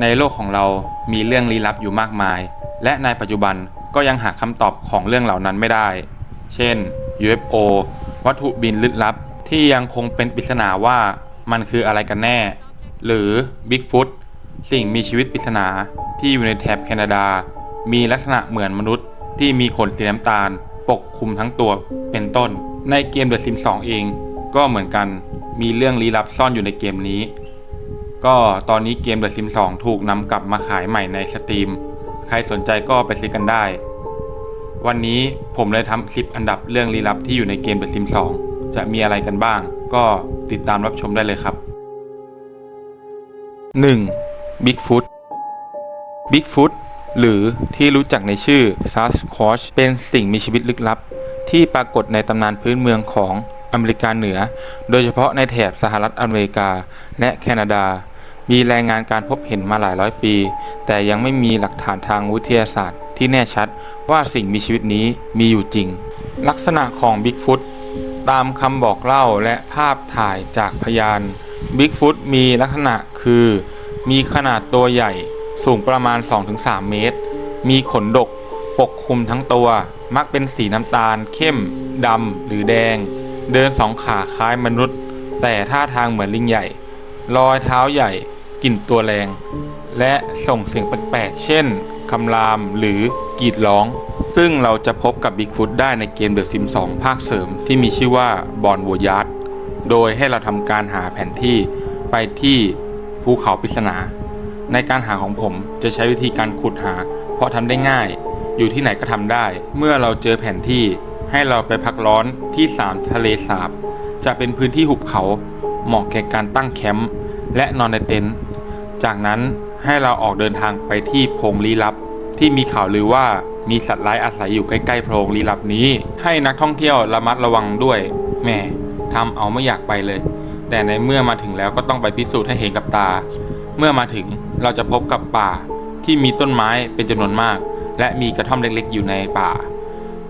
ในโลกของเรามีเรื่องลี้ลับอยู่มากมาย และในปัจจุบันก็ยังหาคำตอบของเรื่องเหล่านั้นไม่ได้ เช่น UFO วัตถุบินลึกลับ ที่ยังคงเป็นปริศนาว่ามันคืออะไรกันแน่ หรือ Bigfoot สิ่งมีชีวิตปริศนาที่อยู่ในแถบแคนาดา มีลักษณะเหมือนมนุษย์ที่มีขนสีน้ำตาล ปกคลุมทั้งตัวเป็นต้น ในเกม The Sims 2 เอง ก็เหมือนกันมีเรื่องลี้ลับซ่อนอยู่ในเกมนี้ ก็ตอนนี้เกม The Sims 2 ถูกนำกลับมาขายใหม่ในสตรีม ใครสนใจก็ไปซื้อกันได้ วันนี้ผมเลยทำคลิปอันดับเรื่องลี้ลับที่อยู่ในเกม The Sims 2 จะมีอะไรกันบ้าง ก็ติดตามรับชมได้เลยครับ 1. Bigfoot Bigfoot หรือที่รู้จักในชื่อ Sasquatch เป็นสิ่งมีชีวิตลึกลับ ที่ปรากฏในตำนานพื้นเมืองของอเมริกาเหนือ โดยเฉพาะในแถบสหรัฐอเมริกาและแคนาดา มีรายงานการพบเห็นมาหลายร้อยปี แต่ยังไม่มีหลักฐานทางวิทยาศาสตร์ ที่แน่ชัดว่าสิ่งมีชีวิตนี้มีอยู่จริง ลักษณะของ Bigfoot ตามคำบอกเล่าและภาพถ่ายจากพยาน Bigfoot มีลักษณะคือ มีขนาดตัวใหญ่สูงประมาณ 2-3 เมตร มีขนดกปกคลุมทั้งตัว มักเป็นสีน้ำตาล เข้มดำหรือแดง เดินสองขาคล้ายมนุษย์ แต่ท่าทางเหมือนลิงใหญ่ รอยเท้าใหญ่ กลิ่นตัวแรง และส่งเสียงแปลกๆ เช่นคำรามหรือกรีดร้อง ซึ่งเราจะพบกับ Bigfoot ได้ในเกม The Sims 2 ภาคเสริมที่มีชื่อว่าบอนว y ยาร์ดโดยให้เราทำการหาแผนที่ไปที่ภูเขาปริศนา ในการหาของผมจะใช้วิธีการขุดหา เพราะทำได้ง่าย อยู่ที่ไหนก็ทำได้ เมื่อเราเจอแผนที่ให้เราไปพักร้อนที่สามทะเลสาบ จะเป็นพื้นที่หุบเขา เหมาะแก่การตั้งแคมป์และนอนในเต็นท์ จากนั้นให้เราออกเดินทางไปที่โพรงลี้ลับ ที่มีข่าวลือว่ามีสัตว์ร้ายอาศัยอยู่ใกล้ๆโพรงลี้ลับนี้ ให้นักท่องเที่ยวระมัดระวังด้วยแหม่ทำเอาไม่อยากไปเลย แต่ในเมื่อมาถึงแล้วก็ต้องไปพิสูจน์ให้เห็นกับตา เมื่อมาถึงเราจะพบกับป่าที่มีต้นไม้เป็นจำนวนมาก และมีกระท่อมเล็กๆ อยู่ในป่า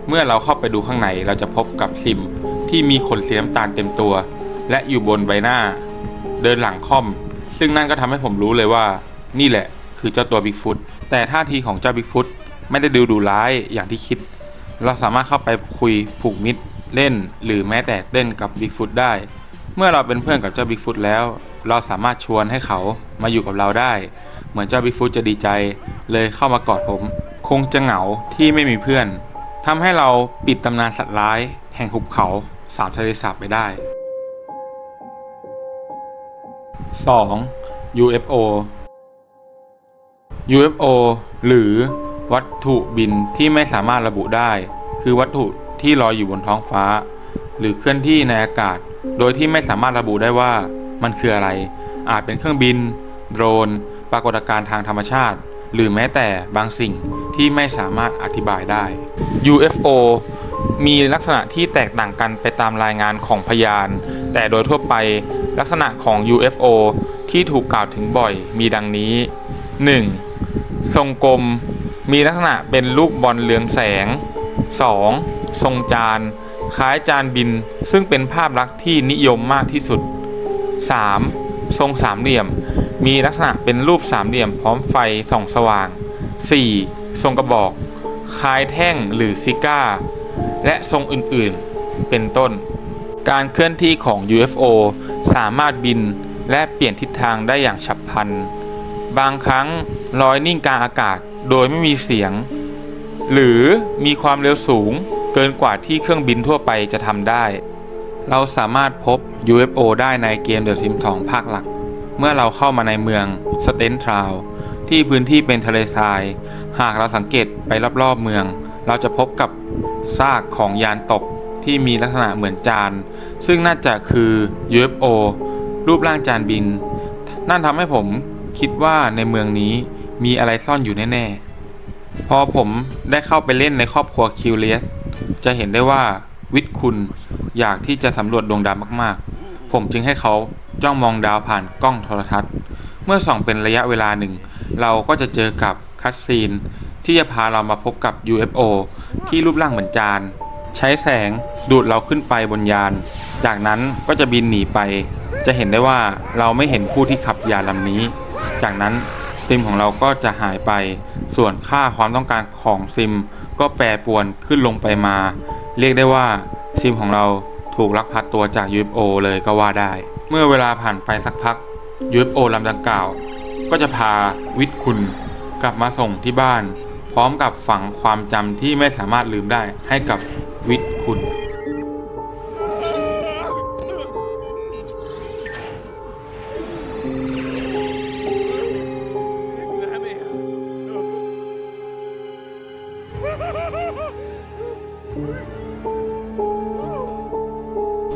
เมื่อเราเข้าไปดูข้างในเราจะพบกับซิม ที่มีขนสีน้ำตาลเต็มตัว และอยู่บนใบหน้า เดินหลังค่อม ซึ่งนั่นก็ทำให้ผมรู้เลยว่า นี่แหละ คือเจ้าตัวบิ๊กฟุตแต่ท่าทีของเจ้าบิ๊กฟุตไม่ได้ดูดุร้ายอย่างที่คิด เราสามารถเข้าไปคุยผูกมิตรเล่น หรือแม้แต่เต้นกับบิ๊กฟุตได้ เมื่อเราเป็นเพื่อนกับเจ้าบิ๊กฟุตแล้ว เราสามารถชวนให้เขามาอยู่กับเราได้ เหมือนเจ้าบิ๊กฟุตจะดีใจ เลยเข้ามากอดผม คงจะเหงาที่ไม่มีเพื่อนทำให้เราปิดตำนานสัตว์ร้าย แห่งหุบเขาสามทะเลสาบไปได้ 2. UFO UFO หรือวัตถุบินที่ไม่สามารถระบุได้ คือวัตถุที่ลอยอยู่บนท้องฟ้า หรือเคลื่อนที่ในอากาศ โดยที่ไม่สามารถระบุได้ว่ามันคืออะไร อาจเป็นเครื่องบิน โดรน ปรากฏการณ์ทางธรรมชาติ หรือแม้แต่บางสิ่งที่ไม่สามารถอธิบายได้ UFO มีลักษณะที่แตกต่างกันไปตามรายงานของพยาน แต่โดยทั่วไป ลักษณะของ UFO ที่ถูกกล่าวถึงบ่อยมีดังนี้ 1. ทรงกลม มีลักษณะเป็นลูกบอลเรืองแสง 2. ทรงจาน คล้ายจานบิน ซึ่งเป็นภาพลักษณ์ที่นิยมมากที่สุด 3. ทรงสามเหลี่ยม มีลักษณะเป็นรูปสามเหลี่ยมพร้อมไฟส่องสว่าง 4. ทรงกระบอก คล้ายแท่งหรือซิก้า และทรงอื่นๆ เป็นต้น การเคลื่อนที่ของ UFO สามารถบินและเปลี่ยนทิศทางได้อย่างฉับพลัน บางครั้งลอยนิ่งกลางอากาศโดยไม่มีเสียง หรือมีความเร็วสูงเกินกว่าที่เครื่องบินทั่วไปจะทำได้ เราสามารถพบ UFO ได้ในเกม The Sims 2ภาคหลัก เมื่อเราเข้ามาในเมืองสเตนทราวที่พื้นที่เป็นทะเลทราย หากเราสังเกตไปรอบๆเมือง เราจะพบกับซากของยานตก ที่มีลักษณะเหมือนจาน ซึ่งน่าจะคือ UFO รูปร่างจานบิน นั่นทำให้ผมคิดว่าในเมืองนี้มีอะไรซ่อนอยู่แน่ ๆ พอผมได้เข้าไปเล่นในครอบครัวคิวเลสจะเห็นได้ว่าวิทย์คุณอยากที่จะสำรวจดวงดาวมากๆ ผมจึงให้เขาจ้องมองดาวผ่านกล้องโทรทัศน์ เมื่อส่องเป็นระยะเวลาหนึ่ง เราก็จะเจอกับคัตซีนที่จะพาเรามาพบกับ UFO ที่รูปร่างเหมือนจาน ใช้แสงดูดเราขึ้นไปบนยาน จากนั้นก็จะบินหนีไป จะเห็นได้ว่าเราไม่เห็นผู้ที่ขับยานลำนี้ จากนั้นซิมของเราก็จะหายไป ส่วนค่าความต้องการของซิมก็แปรปรวนขึ้นลงไปมา เรียกได้ว่าซิมของเราถูกลักพาตัวจาก UFO เลยก็ว่าได้ เมื่อเวลาผ่านไปสักพัก UFO ลำดังกล่าว ก็จะพาวิทย์คุณกลับมาส่งที่บ้าน พร้อมกับฝังความจำที่ไม่สามารถลืมได้ให้กับ วิทย์คุณ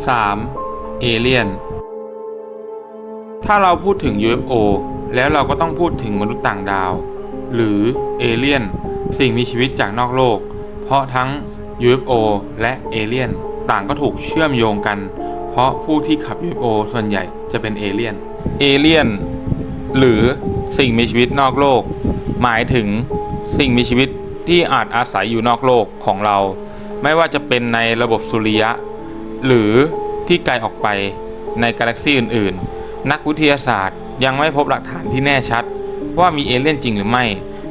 3. เอเลียน ถ้าเราพูดถึง UFO แล้วเราก็ต้องพูดถึงมนุษย์ต่างดาว หรือเอเลียน สิ่งมีชีวิตจากนอกโลก เพราะทั้ง UFO และเอเลียนต่างก็ถูกเชื่อมโยงกัน เพราะผู้ที่ขับ UFO ส่วนใหญ่จะเป็นเอเลียน เอเลียน หรือสิ่งมีชีวิตนอกโลก หมายถึงสิ่งมีชีวิตที่อาจอาศัยอยู่นอกโลกของเรา ไม่ว่าจะเป็นในระบบสุริยะ หรือที่ไกลออกไปในกาแล็กซีอื่น ๆ นักวิทยาศาสตร์ยังไม่พบหลักฐานที่แน่ชัด ว่ามีเอเลี่ยนจริงหรือไม่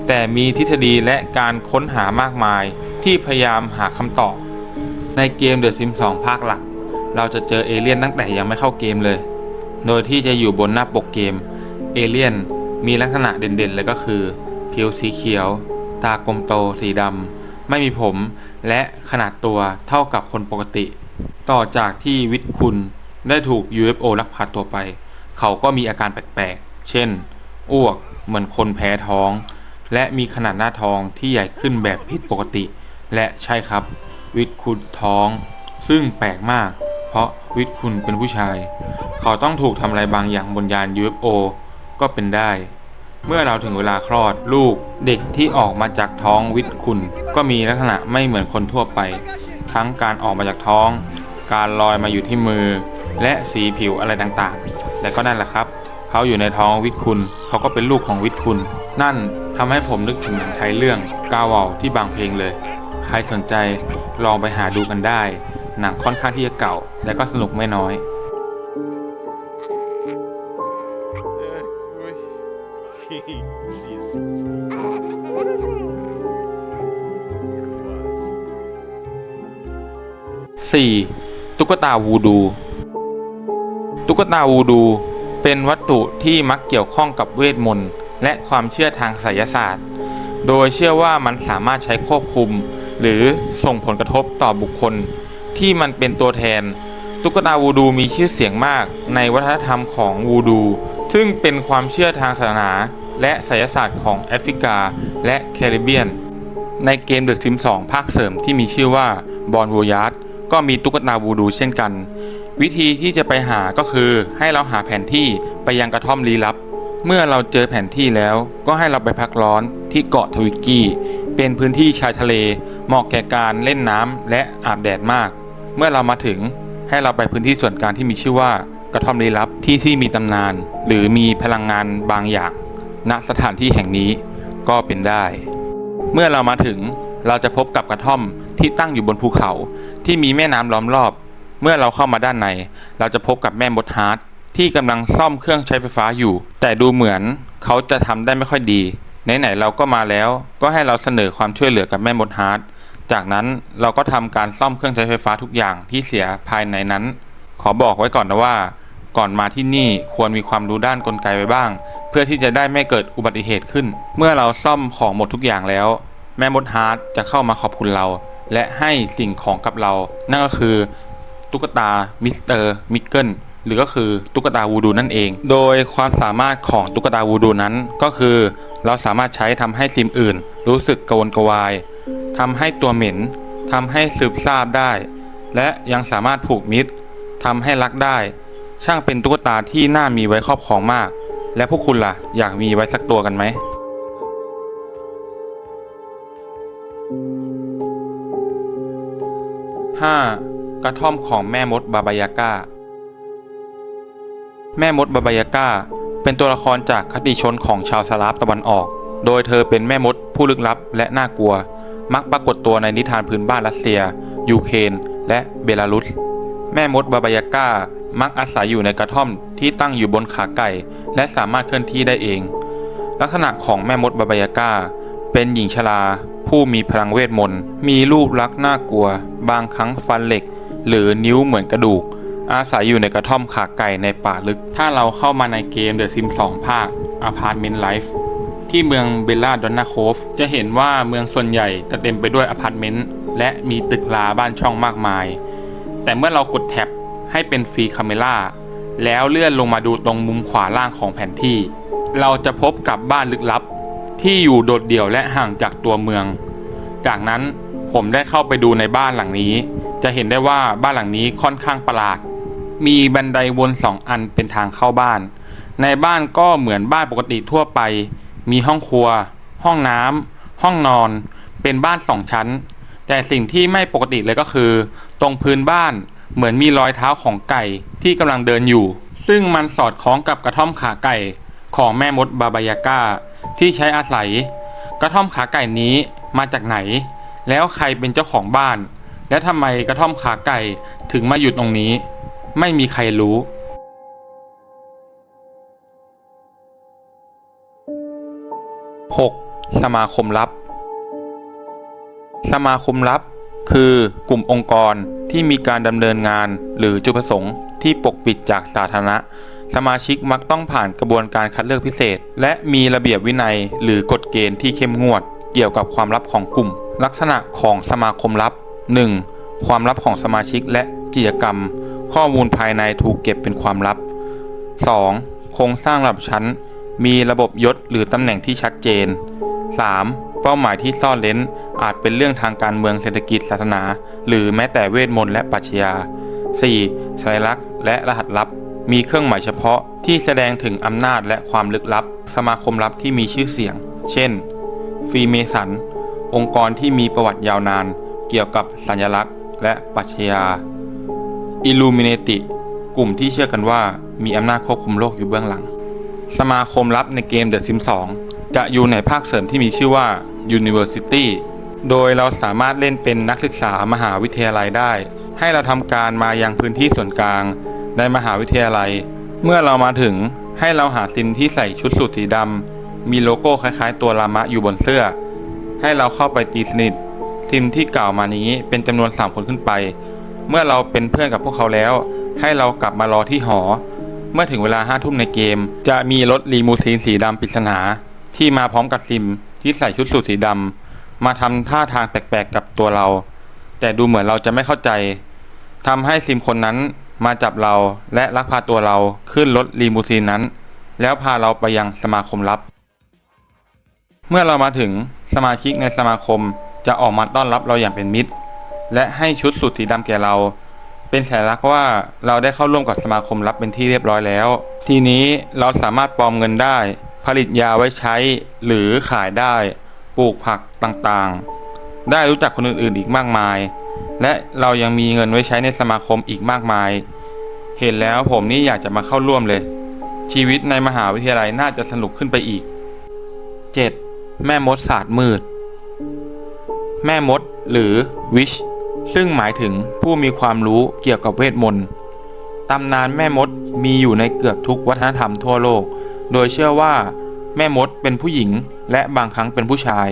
แต่มีทฤษฎีและการค้นหามากมาย ที่พยายามหาคำตอบ ในเกม The Sims 2ภาคหลัก เราจะเจอเอเลี่ยนตั้งแต่ยังไม่เข้าเกมเลย โดยที่จะอยู่บนหน้าปกเกม เอเลี่ยนมีลักษณะเด่นๆเลยก็คือ ผิวสีเขียว ตากลมโตสีดำไม่มีผมและขนาดตัวเท่ากับคนปกติ ต่อจากที่วิทย์คุณได้ถูก UFO ลักพาตัวไป เขาก็มีอาการแปลกๆ เช่น อ้วกเหมือนคนแพ้ท้อง และมีขนาดหน้าท้องที่ใหญ่ขึ้นแบบผิดปกติ และใช่ครับ วิทย์คุณท้อง ซึ่งแปลกมาก เพราะวิทย์คุณเป็นผู้ชาย เขาต้องถูกทำอะไรบางอย่างบนยาน UFO ก็เป็นได้ เมื่อเราถึงเวลาคลอดลูก เด็กที่ออกมาจากท้องวิทย์คุณ ก็มีลักษณะไม่เหมือนคนทั่วไป ทั้งการออกมาจากท้อง การลอยมาอยู่ที่มือ และสีผิวอะไรต่างๆและก็นั่นแหละครับ เขาอยู่ในท้องวิทย์คุณ เขาก็เป็นลูกของวิทย์คุณ นั่นทำให้ผมนึกถึงหนังไทยเรื่องกาวาวที่บางเพลงเลย ใครสนใจลองไปหาดูกันได้ หนังค่อนข้างที่จะเก่าแต่ก็สนุกไม่น้อย Sis. 4. ตุ๊กตาวูดู ตุ๊กตาวูดู เป็นวัตถุที่มักเกี่ยวข้องกับเวทมนต์และความเชื่อทางไสยศาสตร์ โดยเชื่อว่ามันสามารถใช้ควบคุม หรือส่งผลกระทบต่อบุคคลที่มันเป็นตัวแทน ตุ๊กตาวูดูมีชื่อเสียงมากในวัฒนธรรมของวูดู ซึ่งเป็นความเชื่อทางศาสนา และไสยศาสตร์ของแอฟริกา และแคริบเบียน ในเกม The Sims 2ภาคเสริมที่มีชื่อว่า b o r n w o y a r d ก็มีตุ๊กตาวูดูเช่นกัน วิธีที่จะไปหาก็คือให้เราหาแผนที่ไปยังกระท่อมลี้ลับ เมื่อเราเจอแผนที่แล้วก็ให้เราไปพักร้อนที่เกาะทวิกกี้ เป็นพื้นที่ชายทะเลเหมาะแก่การเล่นน้ำและอาบแดดมาก เมื่อเรามาถึงให้เราไปพื้นที่ส่วนกลางที่มีชื่อว่ากระท่อมลี้ลับที่ที่มีตำนาน หรือมีพลังงานบางอย่าง ณสถานที่แห่งนี้ก็เป็นได้ เมื่อเรามาถึงเราจะพบกับกระท่อมที่ตั้งอยู่บนภูเขาที่มีแม่น้ำล้อมรอบ เมื่อเราเข้ามาด้านใน เราจะพบกับแม่มดฮาร์ดที่กำลังซ่อมเครื่องใช้ไฟฟ้าอยู่ แต่ดูเหมือนเขาจะทำได้ไม่ค่อยดี ไหนๆเราก็มาแล้วก็ให้เราเสนอความช่วยเหลือกับแม่มดฮาร์ดจากนั้นเราก็ทำการซ่อมเครื่องใช้ไฟฟ้าทุกอย่างที่เสียภายในนั้น ขอบอกไว้ก่อนนะว่า ก่อนมาที่นี่ควรมีความรู้ด้านกลไกไว้บ้าง เพื่อที่จะได้ไม่เกิดอุบัติเหตุขึ้น เมื่อเราซ่อมของหมดทุกอย่างแล้ว แม่มดฮาร์ดจะเข้ามาขอบคุณเรา และให้สิ่งของกับเรา นั่นก็คือ ตุ๊กตามิสเตอร์มิกเกิล หรือก็คือตุ๊กตาวูดูนั่นเอง โดยความสามารถของตุ๊กตาวูดูนั้น ก็คือ เราสามารถใช้ทำให้ซิมอื่น รู้สึกกระวนกระวายทำให้ตัวเหม็นทำให้สืบทราบได้ และยังสามารถผูกมิตรทำให้รักได้ ช่างเป็นตุ๊กตาที่น่ามีไว้ครอบครองมาก และพวกคุณล่ะอยากมีไว้สักตัวกันไหม 5. กระท่อมของแม่มดบาบายาก้า แม่มดบาบายาก้า เป็นตัวละครจากคติชนของชาวสลาฟตะวันออก โดยเธอเป็นแม่มดผู้ลึกลับและน่ากลัว มักปรากฏตัวในนิทานพื้นบ้านรัสเซีย ยูเครนและเบลารุส แม่มดบาบายาก้า มักอาศัยอยู่ในกระท่อมที่ตั้งอยู่บนขาไก่ และสามารถเคลื่อนที่ได้เอง ลักษณะของแม่มดบาบายาก้า เป็นหญิงชราผู้มีพลังเวทมนต์ มีรูปลักษณ์น่ากลัว บางครั้งฟันเหล็ก หรือนิ้วเหมือนกระดูก อาศัยอยู่ในกระท่อมขาไก่ในป่าลึก ถ้าเราเข้ามาในเกม The Sims 2ภาค Apartment Life ที่เมืองเบลลาดอนนาโคฟจะเห็นว่าเมืองส่วนใหญ่จะเต็มไปด้วยอพาร์ตเมนต์และมีตึกราบ้านช่องมากมาย แต่เมื่อเรากดแท็บให้เป็นฟรีคาเมล่าแล้วเลื่อนลงมาดูตรงมุมขวาล่างของแผนที่ เราจะพบกับบ้านลึกลับ ที่อยู่โดดเดี่ยวและห่างจากตัวเมือง จากนั้นผมได้เข้าไปดูในบ้านหลังนี้ จะเห็นได้ว่าบ้านหลังนี้ค่อนข้างประหลาด มีบันไดวนสองอันเป็นทางเข้าบ้าน ในบ้านก็เหมือนบ้านปกติทั่วไป มีห้องครัว ห้องน้ำห้องนอน เป็นบ้านสองชั้น แต่สิ่งที่ไม่ปกติเลยก็คือ ตรงพื้นบ้านเหมือนมีรอยเท้าของไก่ที่กำลังเดินอยู่ ซึ่งมันสอดคล้องกับกระท่อมขาไก่ของแม่มดบาบายาก้า ที่ใช้อาศัย กระท่อมขาไก่นี้มาจากไหน แล้วใครเป็นเจ้าของบ้าน และทำไมกระท่อมขาไก่ถึงมาอยู่ตรงนี้ ไม่มีใครรู้ 6. สมาคมลับ สมาคมลับ คือกลุ่มองค์กรที่มีการดำเนินงานหรือจุดประสงค์ที่ปกปิดจากสาธารณะ สมาชิกมักต้องผ่านกระบวนการคัดเลือกพิเศษ และมีระเบียบวินัยหรือกฎเกณฑ์ที่เข้มงวด เกี่ยวกับความลับของกลุ่ม ลักษณะของสมาคมลับ 1. ความลับของสมาชิกและกิจกรรม ข้อมูลภายในถูกเก็บเป็นความลับ 2. โครงสร้างระดับชั้น มีระบบยศหรือตำแหน่งที่ชัดเจน 3. เป้าหมายที่ซ่อนเร้น อาจเป็นเรื่องทางการเมืองเศรษฐกิจศาสนา หรือแม้แต่เวทมนต์และปรัชญา 4. สัญลักษณ์และรหัสลับ มีเครื่องหมายเฉพาะที่แสดงถึงอำนาจและความลึกลับ สมาคมลับที่มีชื่อเสียง เช่น ฟรีเมสัน องค์กรที่มีประวัติยาวนาน เกี่ยวกับสัญลักษณ์ และปรัชญา อิลูมิเนติ กลุ่มที่เชื่อกันว่ามีอำนาจควบคุมโลกอยู่เบื้องหลัง สมาคมลับในเกม The Sims 2 จะอยู่ในภาคเสริมที่มีชื่อว่า University โดยเราสามารถเล่นเป็นนักศึกษามหาวิทยาลัยได้ ให้เราทำการมายังพื้นที่ส่วนกลาง ในมหาวิทยาลัย เมื่อเรามาถึงให้เราหาซิมที่ใส่ชุดสูทสีดำมีโลโก้คล้ายๆ ตัวลามะอยู่บนเสื้อ ให้เราเข้าไปตีสนิทซิมที่กล่าวมานี้เป็นจำนวน 3 คนขึ้นไป เมื่อเราเป็นเพื่อนกับพวกเขาแล้ว ให้เรากลับมารอที่หอ เมื่อถึงเวลาห้าทุ่มในเกม จะมีรถลีมูซีนสีดำปริศนา ที่มาพร้อมกับซิมที่ใส่ชุดสูทสีดำมาทำท่าทางแปลกๆกับตัวเรา แต่ดูเหมือนเราจะไม่เข้าใจทำให้ซิมคนนั้นมาจับเราและลักพาตัวเราขึ้นรถลีมูซีนนั้น แล้วพาเราไปยังสมาคมลับ เมื่อเรามาถึงสมาชิกในสมาคมจะออกมาต้อนรับเราอย่างเป็นมิตร และให้ชุดสูทสีดำแก่เรา เป็นสัญลักษณ์ว่าเราได้เข้าร่วมกับสมาคมลับเป็นที่เรียบร้อยแล้ว ทีนี้เราสามารถปลอมเงินได้ ผลิตยาไว้ใช้หรือขายได้ ปลูกผักต่างๆ ได้รู้จักคนอื่นๆอีกมากมาย และเรายังมีเงินไว้ใช้ในสมาคมอีกมากมาย เห็นแล้วผมนี่อยากจะมาเข้าร่วมเลย ชีวิตในมหาวิทยาลัยน่าจะสนุกขึ้นไปอีก 7. แม่มดศาสตร์มืด แม่มดหรือวิช ซึ่งหมายถึงผู้มีความรู้เกี่ยวกับเวทมนต์ตำนานแม่มดมีอยู่ในเกือบทุกวัฒนธรรมทั่วโลก โดยเชื่อว่า แม่มดเป็นผู้หญิงและบางครั้งเป็นผู้ชาย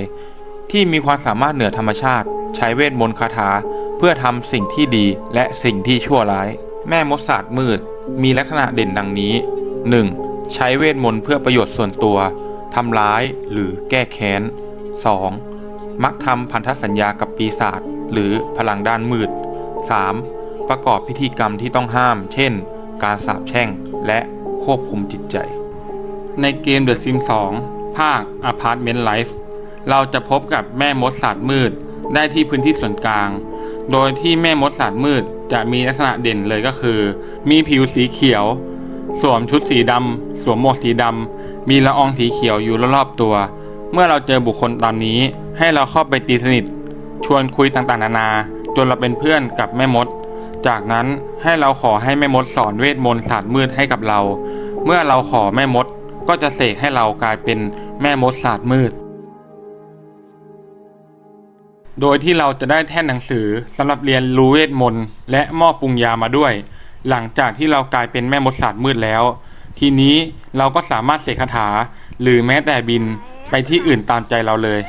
ที่มีความสามารถเหนือธรรมชาติ ใช้เวทมนต์คาถา เพื่อทำสิ่งที่ดีและสิ่งที่ชั่วร้าย แม่มดศาสตร์มืด มีลักษณะเด่นดังนี้ 1. ใช้เวทมนต์เพื่อประโยชน์ส่วนตัวทำร้ายหรือแก้แค้น 2. มักทำพันธสัญญากับปีศาจ หรือพลังด้านมืด 3. ประกอบพิธีกรรมที่ต้องห้าม เช่น การสาปแช่ง และควบคุมจิตใจ ในเกม The Sims 2 ภาค Apartment Life เราจะพบกับแม่มดศาสตร์มืดได้ที่พื้นที่ส่วนกลาง โดยที่แม่มดศาสตร์มืดจะมีลักษณะเด่นเลยก็คือ มีผิวสีเขียว สวมชุดสีดำ สวมหมวกสีดำ มีละอองสีเขียวอยู่รอบๆตัว เมื่อเราเจอบุคคลตามนี้ ให้เราเข้าไปตีสนิท ชวนคุยต่างๆ นานา จนเราเป็นเพื่อนกับแม่มด จากนั้นให้เราขอให้แม่มดสอนเวทมนต์ศาสตร์มืดให้กับเรา เมื่อเราขอแม่มดก็จะเสกให้เรากลายเป็นแม่มดศาสตร์มืด โดยที่เราจะได้แท่นหนังสือสำหรับเรียนรู้เวทมนต์และหม้อปรุงยามาด้วย หลังจากที่เรากลายเป็นแม่มดศาสตร์มืดแล้ว ทีนี้เราก็สามารถเสกคาถา หรือแม้แต่บินไปที่อื่นตามใจเราเลย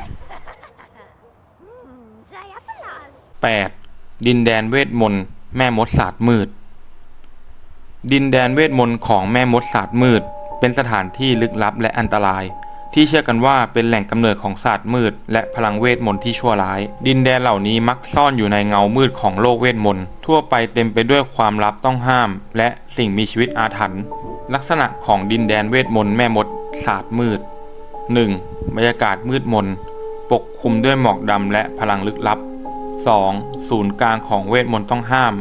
8. ดินแดนเวทมนต์แม่มดศาสตร์มืด ดินแดนเวทมนต์ของแม่มดศาสตร์มืด เป็นสถานที่ลึกลับและอันตราย ที่เชื่อกันว่าเป็นแหล่งกำเนิดของศาสตร์มืด และพลังเวทมนต์ที่ชั่วร้าย ดินแดนเหล่านี้มักซ่อนอยู่ในเงามืดของโลกเวทมนต์ทั่วไปเต็มไปด้วยความลับต้องห้าม และสิ่งมีชีวิตอาถรรพ์ลักษณะของดินแดนเวทมนต์แม่มดศาสตร์มืด 1. บรรยากาศมืดมนปกคลุมด้วยหมอกดำและพลังลึกลับ 2. ศูนย์กลางของเวทมนต์ต้องห้าม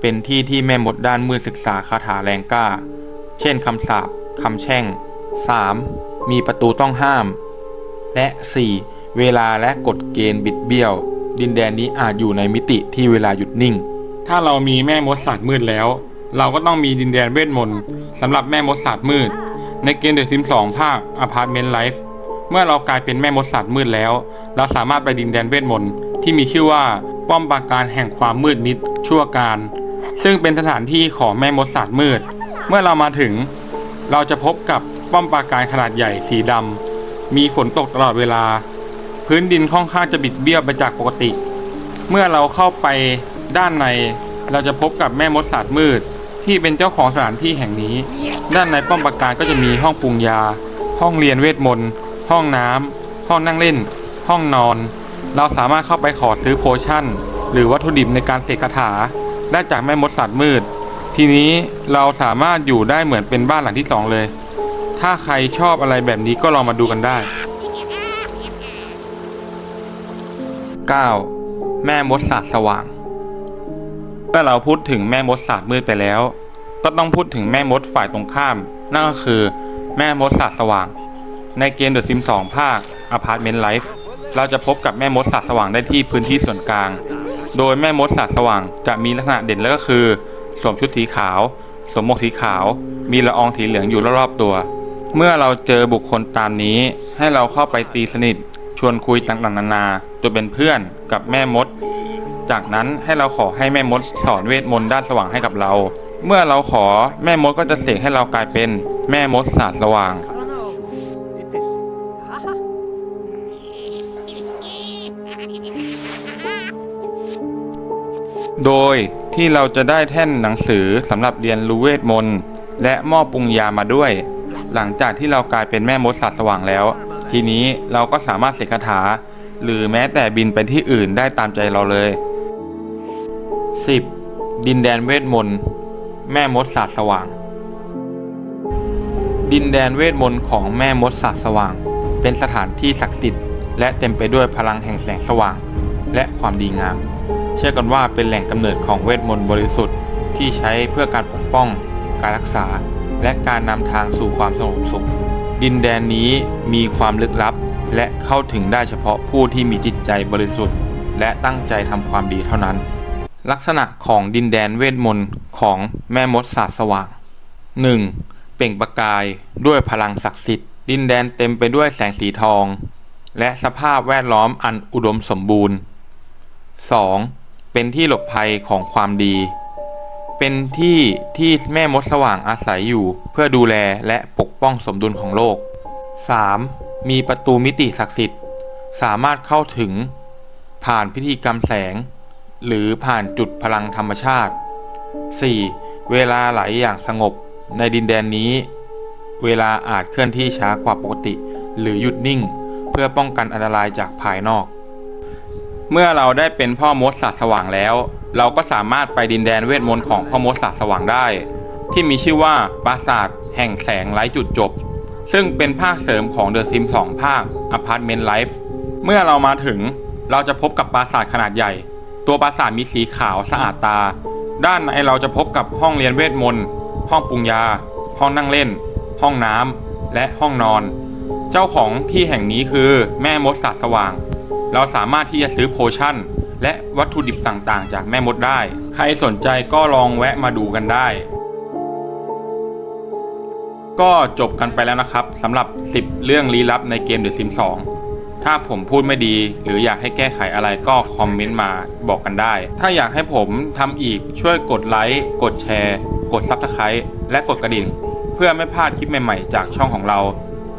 เป็นที่ที่แม่มดด้านมืดศึกษาคาถาแรงกล้า เช่นคำสาปคำแช่ง 3. มีประตูต้องห้าม และ 4. เวลาและกฎเกณฑ์บิดเบี้ยว ดินแดนนี้อาจอยู่ในมิติที่เวลาหยุดนิ่ง ถ้าเรามีแม่มดศาสตร์มืดแล้ว เราก็ต้องมีดินแดนเวทมนต์สำหรับแม่มดศาสตร์มืด ในเกมเดอะซิม2ภาค Apartment Life เมื่อเรากลายเป็นแม่มดศาสตร์มืดแล้ว เราสามารถไปดินแดนเวทมนต์ ที่มีชื่อว่าป้อมปราการแห่งความมืดมิดชั่วการ ซึ่งเป็นสถานที่ของแม่มดศาสตร์มืด เมื่อเรามาถึง เราจะพบกับป้อมปราการขนาดใหญ่สีดำมีฝนตกตลอดเวลา พื้นดินค่อนข้างจะบิดเบี้ยวไปจากปกติ เมื่อเราเข้าไปด้านใน เราจะพบกับแม่มดศาสตร์มืด ที่เป็นเจ้าของสถานที่แห่งนี้ ด้านในป้อมปราการก็จะมีห้องปรุงยา ห้องเรียนเวทมนต์ห้องน้ำห้องนั่งเล่น ห้องนอน เราสามารถเข้าไปขอซื้อโพชั่น หรือวัตถุดิบในการเสกคาถา ได้จากแม่มดศาสตร์มืด ทีนี้เราสามารถอยู่ได้เหมือนเป็นบ้านหลังที่สองเลย ถ้าใครชอบอะไรแบบนี้ก็ลองมาดูกันได้ 9. แม่มดศาสตร์สว่างเมื่อเราพูดถึงแม่มดศาสตร์มืดไปแล้ว ก็ต้องพูดถึงแม่มดฝ่ายตรงข้าม นั่นก็คือแม่มดศาสตร์สว่าง ในเกม The Sims 2 ภาค Apartment Life เราจะพบกับแม่มดศาสตร์สว่างได้ที่พื้นที่ส่วนกลาง โดยแม่มดศาสตร์สว่างจะมีลักษณะเด่นแล้วก็คือสวมชุดสีขาว สวมหมวกสีขาว มีละอองสีเหลืองอยู่รอบๆตัว เมื่อเราเจอบุคคลตามนี้ ให้เราเข้าไปตีสนิท ชวนคุยต่างๆนานาจนเป็นเพื่อนกับแม่มด จากนั้นให้เราขอให้แม่มดสอนเวทมนต์ด้านสว่างให้กับเรา เมื่อเราขอแม่มดก็จะเสกให้เรากลายเป็นแม่มดศาสตร์สว่าง โดยที่เราจะได้แท่นหนังสือสำหรับเรียนรู้เวทมนต์และหม้อปรุงยามาด้วย หลังจากที่เรากลายเป็นแม่มดสัตว์สว่างแล้ว ทีนี้เราก็สามารถเสกคาถา หรือแม้แต่บินไปที่อื่นได้ตามใจเราเลย 10. ดินแดนเวทมนต์แม่มดสัตว์สว่าง ดินแดนเวทมนต์ของแม่มดสัตว์สว่าง เป็นสถานที่ศักดิ์สิทธิ์ และเต็มไปด้วยพลังแห่งแสงสว่าง และความดีงาม เชื่อกันว่าเป็นแหล่งกำเนิดของเวทมนต์บริสุทธิ์ที่ใช้เพื่อการปกป้อง การรักษา และการนำทางสู่ความสงบสุข ดินแดนนี้มีความลึกลับ และเข้าถึงได้เฉพาะผู้ที่มีจิตใจบริสุทธิ์ และตั้งใจทำความดีเท่านั้น ลักษณะของดินแดนเวทมนต์ของแม่มดศาสสว่าง 1. เปล่งประกายด้วยพลังศักดิ์สิทธิ์ ดินแดนเต็มไปด้วยแสงสีทอง และสภาพแวดล้อมอันอุดมสมบูรณ์ 2. เป็นที่หลบภัยของความดี เป็นที่ที่แม่มดสว่างอาศัยอยู่ เพื่อดูแลและปกป้องสมดุลของโลก 3. มีประตูมิติศักดิ์สิทธิ์ สามารถเข้าถึง ผ่านพิธีกรรมแสง หรือผ่านจุดพลังธรรมชาติ 4. เวลาไหลอย่างสงบในดินแดนนี้ เวลาอาจเคลื่อนที่ช้ากว่าปกติ หรือหยุดนิ่ง เพื่อป้องกันอันตรายจากภายนอก เมื่อเราได้เป็นพ่อมดสัตว์สว่างแล้ว เราก็สามารถไปดินแดนเวทมนต์ของพ่อมดสัตว์สว่างได้ ที่มีชื่อว่าปราสาทแห่งแสงไร้จุดจบ ซึ่งเป็นภาคเสริมของ The Sims 2ภาค Apartment Life เมื่อเรามาถึงเราจะพบกับปราสาทขนาดใหญ่ ตัวปราสาทมีสีขาวสะอาดตา ด้านในเราจะพบกับห้องเรียนเวทมนต์ ห้องปรุงยา ห้องนั่งเล่น ห้องน้ำและห้องนอน เจ้าของที่แห่งนี้คือแม่มดสัตว์สว่าง เราสามารถที่จะซื้อโพชั่น และวัตถุดิบต่างๆ จากแม่มดได้ ใครสนใจก็ลองแวะมาดูกันได้ ก็จบกันไปแล้วนะครับสำหรับ 10 เรื่องลี้ลับในเกม The Sims 2ถ้าผมพูดไม่ดี หรืออยากให้แก้ไขอะไรก็คอมเมนต์มาบอกกันได้ ถ้าอยากให้ผมทำอีกช่วยกดไลค์ กดแชร์ กด Subscribe และกดกระดิ่ง เพื่อไม่พลาดคลิปใหม่ๆ จากช่องของเรา